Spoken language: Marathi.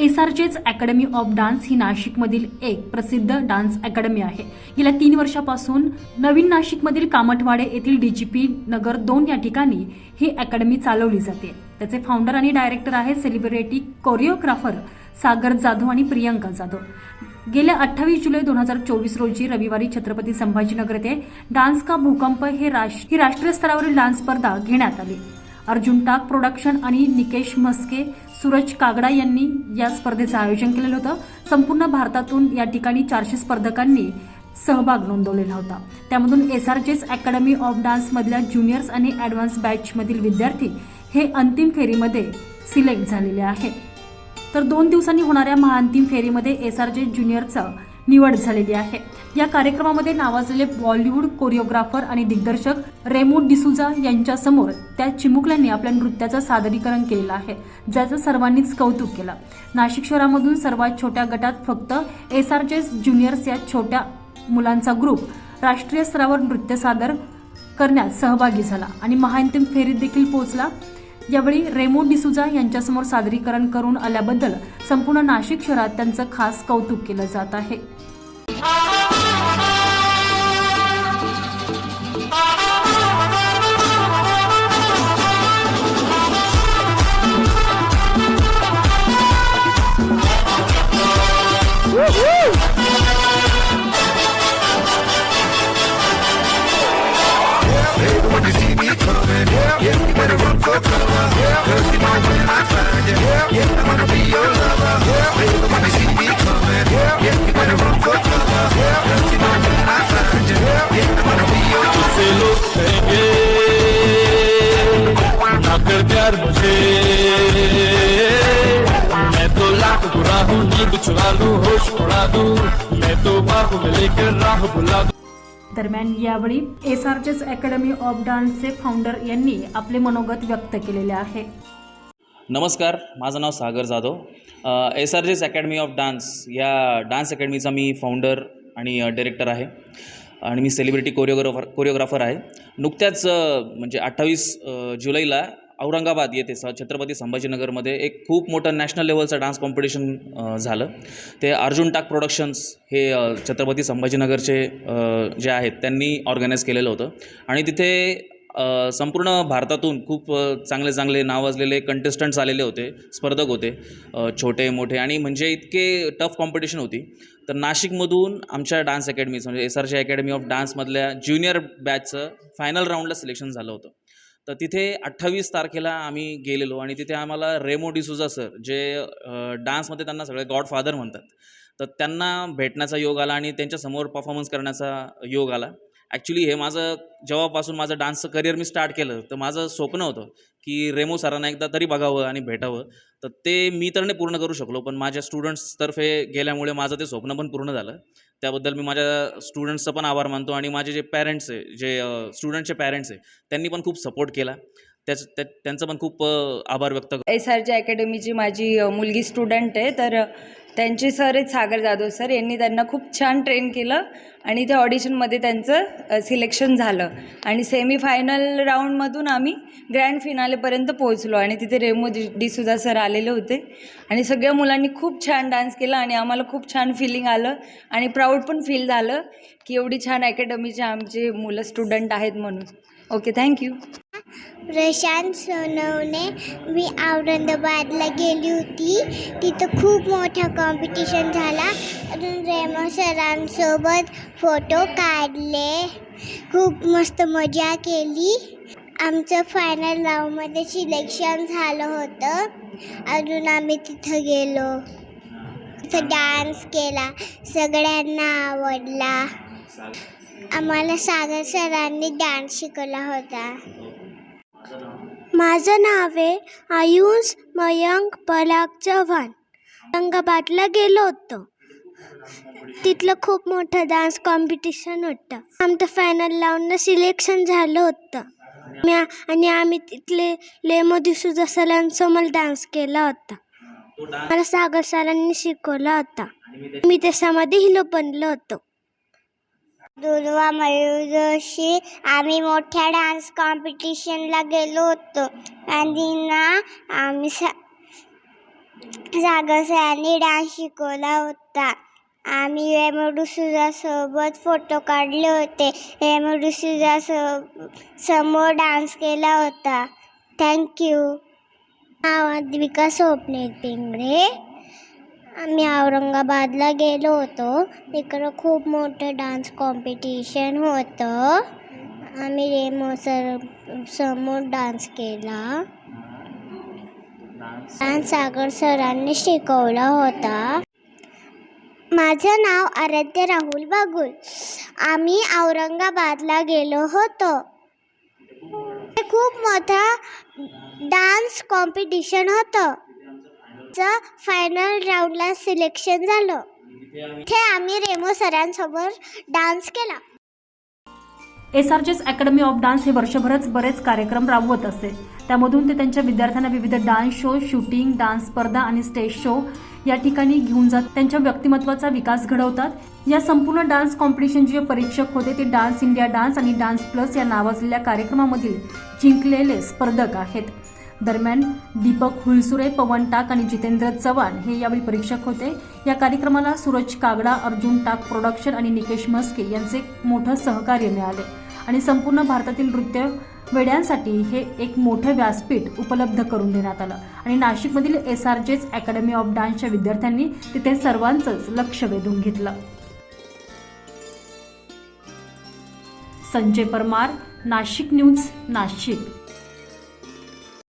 एस आर जेच अकॅडमी ऑफ डान्स ही नाशिकमधील एक प्रसिद्ध डान्स अकॅडमी आहे. गेल्या तीन वर्षापासून नवीन नाशिकमधील कामठवाडे येथील डीजीपी नगर दोन या ठिकाणी ही अकॅडमी चालवली जाते. त्याचे फाउंडर आणि डायरेक्टर आहेत सेलिब्रिटी कोरिओग्राफर सागर जाधव आणि प्रियंका जाधव. गेल्या अठ्ठावीस जुलै दोन हजार चोवीस रोजी रविवारी छत्रपती संभाजीनगर येथे डान्स का भूकंप हे राश- ही राष्ट्रीय स्तरावरील डान्स स्पर्धा घेण्यात आली. अर्जुन टाक प्रोडक्शन आणि निकेश म्हस्के सूरज कागडा यांनी या स्पर्धेचं आयोजन केलेलं होतं. संपूर्ण भारतातून या ठिकाणी चारशे स्पर्धकांनी सहभाग नोंदवलेला होता. त्यामधून S R J's academy of डान्समधल्या juniors आणि ॲडव्हान्स बॅचमधील विद्यार्थी हे अंतिम फेरीमध्ये सिलेक्ट झालेले आहेत. तर दोन दिवसांनी होणाऱ्या महाअंतिम फेरीमध्ये एस आर जे ज्युनियरचं निवड झालेली आहे. या कार्यक्रमामध्ये नावाजलेले बॉलिवूड कोरिओग्राफर आणि दिग्दर्शक रेमो डिसुजा यांच्यासमोर त्या चिमुकल्यांनी आपल्या नृत्याचं सादरीकरण केलेलं आहे ज्याचं सर्वांनीच कौतुक केलं. नाशिक शहरामधून सर्वात छोट्या गटात फक्त एस आर जे ज्युनियर्स या छोट्या मुलांचा ग्रुप राष्ट्रीय स्तरावर नृत्य सादर करण्यात सहभागी झाला आणि महाअंतिम फेरीत देखील पोहोचला. यावेळी रेमो डिसुजा यांच्यासमोर सादरीकरण करून आल्याबद्दल संपूर्ण नाशिक शहरात त्यांचं खास कौतुक केलं जात आहे. दरम्यान यावेळी S R J's academy of डान्सचे फाउंडर अपने मनोगत व्यक्त के लिए नमस्कार माझं नाव Sagar Jadhav. S R J's academy of dance या डान्स अकॅडमीचा मी फाउंडर आणि डिरेक्टर आहे. आणि मी सेलिब्रिटी कोरिओग्राफर कोरिओग्राफर आहे. नुकत्याच म्हणजे अठ्ठावीस जुलैला औरंगाबाद येथे स छत्रपती संभाजीनगरमध्ये एक खूप मोठं नॅशनल लेवलचं डान्स कॉम्पिटिशन झालं. ते अर्जुन टाक प्रोडक्शन्स हे छत्रपती संभाजीनगरचे जे आहेत त्यांनी ऑर्गनाईज केलेलं होतं. आणि तिथे संपूर्ण भारतातून खूप चांगले चांगले चांगले नावाजलेले कंटेस्टंट्स आलेले होते स्पर्धक होते छोटे मोठे आणि म्हणजे इतके टफ कॉम्पिटिशन होती. तर नाशिकमधून आमच्या डान्स अकॅडमीचं म्हणजे S R C academy of डान्समधल्या junior बॅचचं फायनल राऊंडला सिलेक्शन झालं होतं. तर तिथे अठ्ठावीस तारखेला आम्ही गेलेलो आणि तिथे आम्हाला रेमो डिसुजा सर जे डान्समध्ये त्यांना सगळे गॉडफादर म्हणतात. तर त्यांना भेटण्याचा योग आला आणि त्यांच्यासमोर परफॉर्मन्स करण्याचा योग आला. ॲक्च्युली हे माझं जेव्हापासून माझं डान्सचं करिअर मी स्टार्ट केलं तर माझं स्वप्न होतं की रेमो सरांना एकदा तरी बघावं आणि भेटावं. तर ते मी तर नाही पूर्ण करू शकलो पण माझ्या स्टुडंट्सतर्फे गेल्यामुळे माझं ते स्वप्न पण पूर्ण झालं. त्याबद्दल मी माझ्या स्टुडंट्सचं पण आभार मानतो आणि माझे जे पॅरेंट्स आहे जे स्टुडंटचे पॅरेंट्स आहे त्यांनी पण खूप सपोर्ट केला. त्याच त्या त्यांचं पण खूप आभार व्यक्त एस आर जी अकॅडमीची माझी मुलगी स्टुडंट आहे तर त्यांचे सर आहेत सागर जाधव सर यांनी त्यांना खूप छान ट्रेन केलं आणि त्या ऑडिशनमध्ये त्यांचं सिलेक्शन झालं. आणि सेमीफायनल राऊंडमधून आम्ही ग्रँड फिनालेपर्यंत पोहोचलो आणि तिथे रेमो डि डिसुजा सर आलेले होते. आणि सगळ्या मुलांनी खूप छान डान्स केला आणि आम्हाला खूप छान फिलिंग आलं आणि प्राऊड पण फील झालं की एवढी छान अकॅडमीचे आमचे मुलं स्टुडंट आहेत म्हणून. Okay thank you Prashant Sonawane. मी औरंगाबादला गेली होती. तिथं खूप मोठा कॉम्पिटिशन झाला. अजून रेमो सरांसोबत फोटो काढले. खूप मस्त मजा केली. आमचं फायनल राऊंडमध्ये सिलेक्शन झालं होतं. अजून आम्ही तिथं गेलो. तिथं डान्स केला. सगळ्यांना आवडला. आम्हाला सागर सरांनी डान्स शिकवला होता. माझं नाव आहे आयुष मयंक पराग चव्हाण. औरंगाबादला गेलो होतो. तिथलं खूप मोठं डान्स कॉम्पिटिशन होतं. आमचं फायनल लावून सिलेक्शन झालं होतं. मी आणि आम्ही तिथले लेमो दिसू सरांसमोर डान्स केला होता. मला सागर सरांनी शिकवला होता. मी त्याच्यामध्ये हिलो बनलो होतो. दुर्वा मयूरशी आम्ही मोठ्या डान्स कॉम्पिटिशनला गेलो होतो. आणि ना आम्ही सा सागर सरांनी डान्स शिकवला होता. आम्ही रेमोडू सुजासोबत फोटो काढले होते. रेमोडू सो समोर डान्स केला होता. थँक्यू नावाद्विका स्वप्नील पिंगळे. आम्ही औरंगाबादला गेलो होतो. तिकडं खूप मोठं डान्स कॉम्पिटिशन होतं. आम्ही रेमो सर समोर डान्स केला. डान्स सागर सरांनी शिकवला होता. माझं नाव आराध्य राहुल बागुल. आम्ही औरंगाबादला गेलो होतो. ते खूप मोठा डान्स कॉम्पिटिशन होतं. आमचं फायनल राऊंडला सिलेक्शन झालं. ते आम्ही रेमो सरांसोबत डान्स केला. S R J's academy of dance हे वर्षभरच बरेच कार्यक्रम राबवत असते त्यामधून ते त्यांच्या विद्यार्थ्यांना विविध डान्स शो शूटिंग डान्स स्पर्धा आणि स्टेज शो या ठिकाणी घेऊन जात त्यांच्या व्यक्तिमत्वाचा विकास घडवतात. या संपूर्ण डान्स कॉम्पिटिशनचे जे परीक्षक होते ते डान्स इंडिया डान्स आणि डान्स प्लस या नावाजलेल्या कार्यक्रमामधील जिंकलेले स्पर्धक आहेत. दरम्यान दीपक हुलसुरे पवन टाक आणि जितेंद्र चव्हाण हे यावेळी परीक्षक होते. या कार्यक्रमाला सूरज कागडा अर्जुन टाक प्रोडक्शन आणि निकेश मस्के यांचे मोठं सहकार्य मिळाले. आणि संपूर्ण भारतातील नृत्य वेड्यांसाठी हे एक मोठं व्यासपीठ उपलब्ध करून देण्यात आलं. आणि नाशिकमधील एस आर जेच अकॅडमी ऑफ डान्सच्या विद्यार्थ्यांनी तिथे सर्वांचंच लक्ष वेधून घेतलं. संजय परमार नाशिक न्यूज नाशिक.